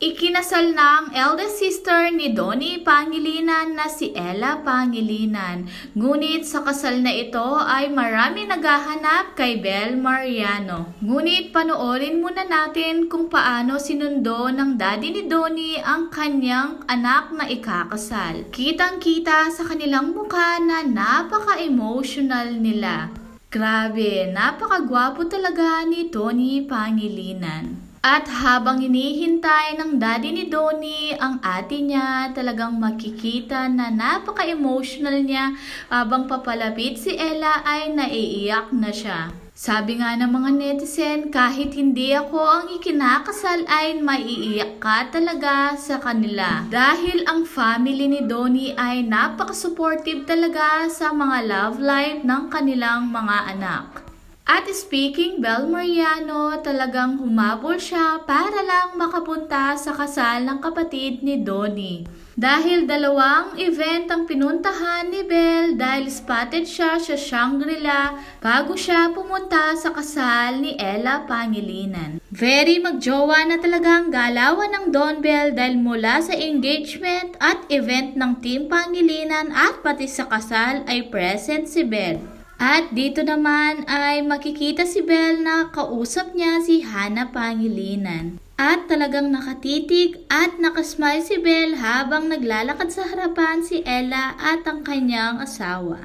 Ikinasal ng eldest sister ni Donnie Pangilinan na si Ella Pangilinan. Ngunit sa kasal na ito ay marami naghahanap kay Bel Mariano. Ngunit panoorin muna natin kung paano sinundo ng daddy ni Donnie ang kanyang anak na ikakasal. Kitang-kita sa kanilang mukha na napaka-emotional nila. Grabe, napakagwapo talaga ni Tony Pangilinan. At habang hinihintay ng daddy ni Donnie ang ate niya, talagang makikita na napaka-emotional niya habang papalapit si Ella ay naiiyak na siya. Sabi nga ng mga netizen, kahit hindi ako ang ikinakasal ay maiiyak ka talaga sa kanila. Dahil ang family ni Donnie ay napaka-supportive talaga sa mga love life ng kanilang mga anak. At speaking Bel Mariano, talagang humabol siya para lang makapunta sa kasal ng kapatid ni Donnie. Dahil dalawang event ang pinuntahan ni Bel dahil spotted siya sa Shangri-La bago siya pumunta sa kasal ni Ella Pangilinan. Very magjowa na talaga ang galawan ng Don Bell dahil mula sa engagement at event ng Team Pangilinan at pati sa kasal ay present si Bel. At dito naman ay makikita si Belle na kausap niya si Hana Pangilinan. At talagang nakatitig at nakasmile si Belle habang naglalakad sa harapan si Ella at ang kanyang asawa.